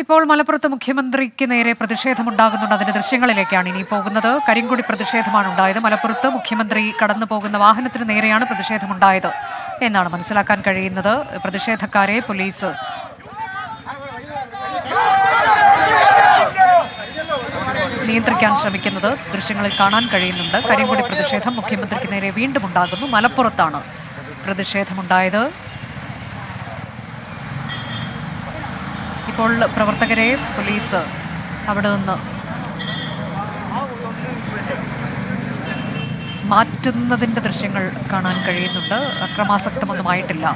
ഇപ്പോൾ മലപ്പുറത്ത് മുഖ്യമന്ത്രിക്ക് നേരെ പ്രതിഷേധമുണ്ടാകുന്നുണ്ട്. അതിന്റെ ദൃശ്യങ്ങളിലേക്കാണ് ഇനി പോകുന്നത്. കരിങ്കുടി പ്രതിഷേധമാണ് ഉണ്ടായത്. മലപ്പുറത്ത് മുഖ്യമന്ത്രി കടന്നു പോകുന്ന വാഹനത്തിന് നേരെയാണ് പ്രതിഷേധമുണ്ടായത് എന്നാണ് മനസ്സിലാക്കാൻ കഴിയുന്നത്. പ്രതിഷേധക്കാരെ പോലീസ് നിയന്ത്രിക്കാൻ ശ്രമിക്കുന്നത് ദൃശ്യങ്ങളിൽ കാണാൻ കഴിയുന്നുണ്ട്. കരിങ്കുടി പ്രതിഷേധം മുഖ്യമന്ത്രിക്ക് നേരെ വീണ്ടും ഉണ്ടാകുന്നു. മലപ്പുറത്താണ് പ്രതിഷേധമുണ്ടായത്. ഇപ്പോൾ പ്രവർത്തകരെ പോലീസ് അവിടെ നിന്ന് മാറ്റുന്നതിന്റെ ദൃശ്യങ്ങൾ കാണാൻ കഴിയുന്നുണ്ട്. അക്രമാസക്തമൊന്നുമായിട്ടില്ല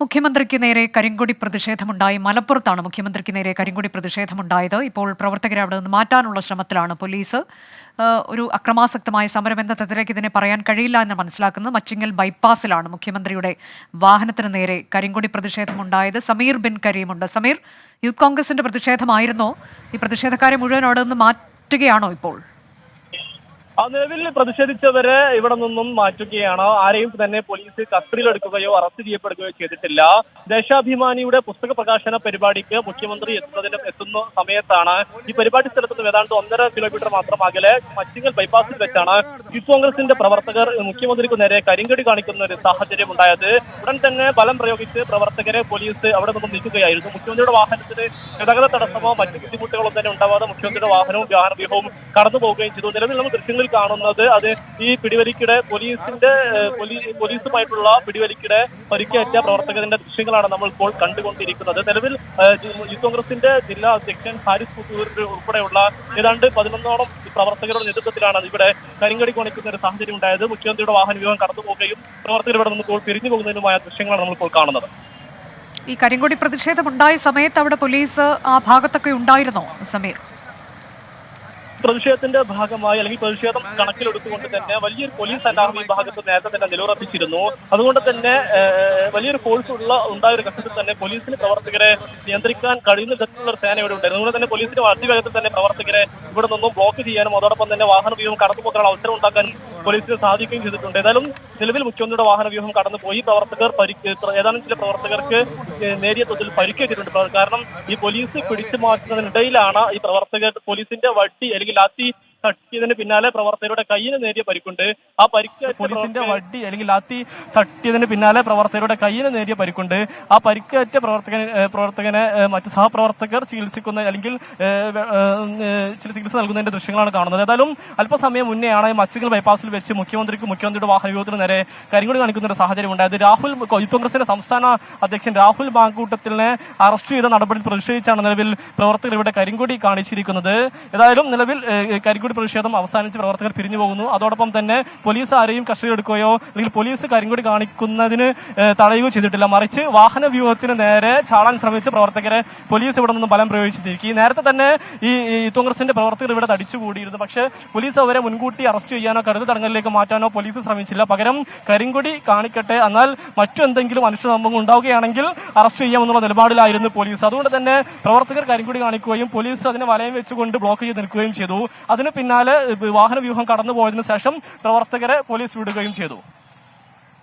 മുഖ്യമന്ത്രിക്ക് നേരെ കരിങ്കൊടി പ്രതിഷേധമുണ്ടായി. മലപ്പുറത്താണ് മുഖ്യമന്ത്രിക്ക് നേരെ കരിങ്കൊടി പ്രതിഷേധമുണ്ടായത്. ഇപ്പോൾ പ്രവർത്തകരെ അവിടെ നിന്ന് മാറ്റാനുള്ള ശ്രമത്തിലാണ് പോലീസ്. ഒരു അക്രമാസക്തമായ സമരം ഇതിനെ പറയാൻ കഴിയില്ല എന്ന് മനസ്സിലാക്കുന്നത് മച്ചിങ്ങൽ ബൈപ്പാസിലാണ് മുഖ്യമന്ത്രിയുടെ വാഹനത്തിന് നേരെ കരിങ്കൊടി പ്രതിഷേധമുണ്ടായത്. സമീർ ബിൻ കരീമുണ്ട്. സമീർ യൂത്ത് കോൺഗ്രസിന്റെ പ്രതിഷേധമായിരുന്നോ? ഈ പ്രതിഷേധക്കാരെ മുഴുവൻ അവിടെ നിന്ന് മാറ്റുകയാണോ ഇപ്പോൾ? നിലവിൽ പ്രതിഷേധിച്ചവരെ ഇവിടെ നിന്നും മാറ്റുകയാണ്. ആരെയും തന്നെ പോലീസ് കസ്റ്റഡിയിലെടുക്കുകയോ അറസ്റ്റ് ചെയ്യപ്പെടുകയോ ചെയ്തിട്ടില്ല. ദേശാഭിമാനിയുടെ പുസ്തക പ്രകാശന പരിപാടിക്ക് മുഖ്യമന്ത്രി എത്തുന്നതിന് എത്തുന്ന സമയത്താണ് ഈ പരിപാടി സ്ഥലത്ത് നിന്ന് ഏതാണ്ട് ഒന്നര കിലോമീറ്റർ മാത്രം അകലെ മച്ചിങ്ങൽ ബൈപ്പാസിൽ വെച്ചാണ് യൂത്ത് കോൺഗ്രസിന്റെ പ്രവർത്തകർ മുഖ്യമന്ത്രിക്ക് നേരെ കരിങ്കടി കാണിക്കുന്ന ഒരു സാഹചര്യം ഉണ്ടായത്. ഉടൻ തന്നെ ബലം പ്രയോഗിച്ച് പ്രവർത്തകരെ പോലീസ് അവിടെ നിന്നും നീക്കുകയായിരുന്നു. മുഖ്യമന്ത്രിയുടെ വാഹനത്തിന് ഗതാഗത തടസ്സമോ മറ്റു ബുദ്ധിമുട്ടുകളോ തന്നെ ഉണ്ടാവാതെ മുഖ്യമന്ത്രിയുടെ വാഹനവും വാഹനവ്യൂഹവും കടന്നു പോവുകയും ചെയ്തു. നിലവിൽ നമ്മൾ ദൃശ്യങ്ങളിൽ കാണുന്നത്. അത് ഈ പിടിവലിക്കിടെ പോലീസിന്റെ പോലീസുമായിട്ടുള്ള പിടിവലിക്കിടെ പരിക്കേറ്റ പ്രവർത്തകരുടെ ദൃശ്യങ്ങളാണ് നമ്മൾ ഇപ്പോൾ കണ്ടുകൊണ്ടിരിക്കുന്നത്. നിലവിൽ യൂത്ത് കോൺഗ്രസിന്റെ ജില്ലാ അധ്യക്ഷൻ ഹാരിസ് കുത്തൂരിന്റെ ഉൾപ്പെടെയുള്ള ഏതാണ്ട് പതിനൊന്നോളം പ്രവർത്തകരുടെ നേതൃത്വത്തിലാണ് ഇവിടെ കരിങ്കടി കൊണിക്കുന്ന ഒരു സാഹചര്യം ഉണ്ടായത്. മുഖ്യമന്ത്രിയുടെ വാഹന വ്യൂഹം കടന്നു പോവുകയും പ്രവർത്തകർ ഇവിടെ നിന്ന് ഇപ്പോൾ പിരിഞ്ഞു പോകുന്നതിനുമായ ദൃശ്യങ്ങളാണ് നമ്മളിപ്പോൾ കാണുന്നത്. ഈ കരിങ്കൊടി പ്രതിഷേധമുണ്ടായ സമയത്ത് അവിടെ പോലീസ് ആ ഭാഗത്തൊക്കെ ഉണ്ടായിരുന്നോ സമീർ? പ്രതിഷേധത്തിന്റെ ഭാഗമായി അല്ലെങ്കിൽ പ്രതിഷേധം കണക്കിലെടുത്തുകൊണ്ട് തന്നെ വലിയൊരു പോലീസ് അലാറം ഈ ഭാഗത്ത് നേരത്തെ തന്നെ നിലയുറപ്പിച്ചിരുന്നു. അതുകൊണ്ട് തന്നെ വലിയൊരു ഫോഴ്സ് ഉള്ള ഉണ്ടായ ഒരു ഘട്ടത്തിൽ തന്നെ പോലീസിന് പ്രവർത്തകരെ നിയന്ത്രിക്കാൻ കഴിയുന്ന തരത്തിലുള്ള ഒരു സേന ഇവിടെ ഉണ്ടായിരുന്നു. അതുകൊണ്ട് തന്നെ പോലീസിന് അതിവേഗത്തിൽ തന്നെ പ്രവർത്തകരെ ഇവിടെ നിന്നും ബ്ലോക്ക് ചെയ്യാനും അതോടൊപ്പം തന്നെ വാഹന വ്യൂഹം കടന്നു പോകാനുള്ള അവസരം ഉണ്ടാക്കാനും പോലീസിന് സാധിക്കുകയും ചെയ്തിട്ടുണ്ട്. ഏതായാലും നിലവിൽ മുഖ്യമന്ത്രിയുടെ വാഹന വ്യൂഹം കടന്നുപോയി. പ്രവർത്തകർ പരിക്ക് ഏതാനും ചില പ്രവർത്തകർക്ക് നേരിയ തോതിൽ പരിക്കേറ്റിട്ടുണ്ട്. കാരണം ഈ പോലീസ് പിടിച്ചു മാറ്റുന്നതിനിടയിലാണ് ഈ പ്രവർത്തകർ പോലീസിന്റെ വട്ടി അല്ലെങ്കിൽ ലാത്തി തട്ടിയതിന് പിന്നാലെ പ്രവർത്തകരുടെ കയ്യിന് നേരിയ പരിക്കുണ്ട്. ആ പരിക്ക് പോലീസിന്റെ വടി അല്ലെങ്കിൽ ലാത്തി തട്ടിയതിന് പിന്നാലെ പ്രവർത്തകരുടെ കയ്യിന് നേരിയ പരിക്കുണ്ട്. ആ പരിക്കേറ്റ പ്രവർത്തകൻ പ്രവർത്തകനെ മറ്റു സഹപ്രവർത്തകർ ചികിത്സിക്കുന്ന അല്ലെങ്കിൽ ചില ചികിത്സ നൽകുന്നതിന്റെ ദൃശ്യങ്ങളാണ് കാണുന്നത്. ഏതായാലും അല്പസമയം മുന്നെയാണ് മച്ചിങ്ങൽ ബൈപ്പാസിൽ വെച്ച് മുഖ്യമന്ത്രിക്ക് മുഖ്യമന്ത്രിയുടെ വാഹനയോഗത്തിന് നേരെ കരിങ്കൊടി കാണിക്കുന്ന ഒരു സാഹചര്യം ഉണ്ടായത്. രാഹുൽ യൂത്ത് കോൺഗ്രസിന്റെ സംസ്ഥാന അധ്യക്ഷൻ രാഹുൽ ബാങ്കൂട്ടത്തിനെ അറസ്റ്റ് ചെയ്ത നടപടിയിൽ പ്രതിഷേധിച്ചാണ് നിലവിൽ പ്രവർത്തകർ ഇവിടെ കരിങ്കൊടി കാണിച്ചിരിക്കുന്നത്. ഏതായാലും നിലവിൽ ഏഹ്, കരിങ്കൊടി പ്രതിഷേധം അവസാനിച്ച് പ്രവർത്തകർ പിരിഞ്ഞു പോകുന്നു. അതോടൊപ്പം തന്നെ പോലീസ് ആരെയും കസ്റ്റഡി കസ്റ്റഡിയെടുക്കുകയോ അല്ലെങ്കിൽ പോലീസ് കരിങ്കൊടി കാണിക്കുന്നതിന് തടയുകയോ ചെയ്തിട്ടില്ല. മറിച്ച് വാഹന വ്യൂഹത്തിന് നേരെ ചാടാൻ ശ്രമിച്ച പ്രവർത്തകരെ പോലീസ് ഇവിടെ നിന്നും ബലം പ്രയോഗിച്ചിരിക്കും. നേരത്തെ തന്നെ ഈ കോൺഗ്രസിന്റെ പ്രവർത്തകർ ഇവിടെ തടിച്ചുകൂടിയിരുന്നു പക്ഷേ പോലീസ് അവരെ മുൻകൂട്ടി അറസ്റ്റ് ചെയ്യാനോ കരുതു തടങ്കലിലേക്ക് മാറ്റാനോ പോലീസ് ശ്രമിച്ചില്ല. പകരം കരിങ്കൊടി കാണിക്കട്ടെ. എന്നാൽ മറ്റെന്തെങ്കിലും മനുഷ്യ സംഭവം ഉണ്ടാവുകയാണെങ്കിൽ അറസ്റ്റ് ചെയ്യാമെന്നുള്ള നിലപാടിലായിരുന്നു പോലീസ്. അതുകൊണ്ട് തന്നെ പ്രവർത്തകർ കരിങ്കൊടി കാണിക്കുകയും പോലീസ് അതിനെ വലയം വെച്ചുകൊണ്ട് ബ്ലോക്ക് ചെയ്ത് നിൽക്കുകയും ചെയ്തു. അതിന് പിന്നാലെ വാഹന വ്യൂഹം കടന്നു പോയതിനു ശേഷം പ്രവർത്തകരെ പോലീസ് വിടുകയും ചെയ്തു.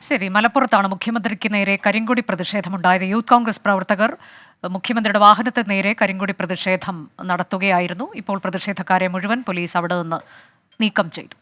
ശരി മലപ്പുറത്താണ് മുഖ്യമന്ത്രിക്ക് നേരെ കരിങ്കൊടി പ്രതിഷേധമുണ്ടായത്. യൂത്ത് കോൺഗ്രസ് പ്രവർത്തകർ മുഖ്യമന്ത്രിയുടെ വാഹനത്തെ നേരെ കരിങ്കൊടി പ്രതിഷേധം നടത്തുകയായിരുന്നു. ഇപ്പോൾ പ്രതിഷേധക്കാരെ മുഴുവൻ പോലീസ് അവിടെ നിന്ന് നീക്കം ചെയ്തു.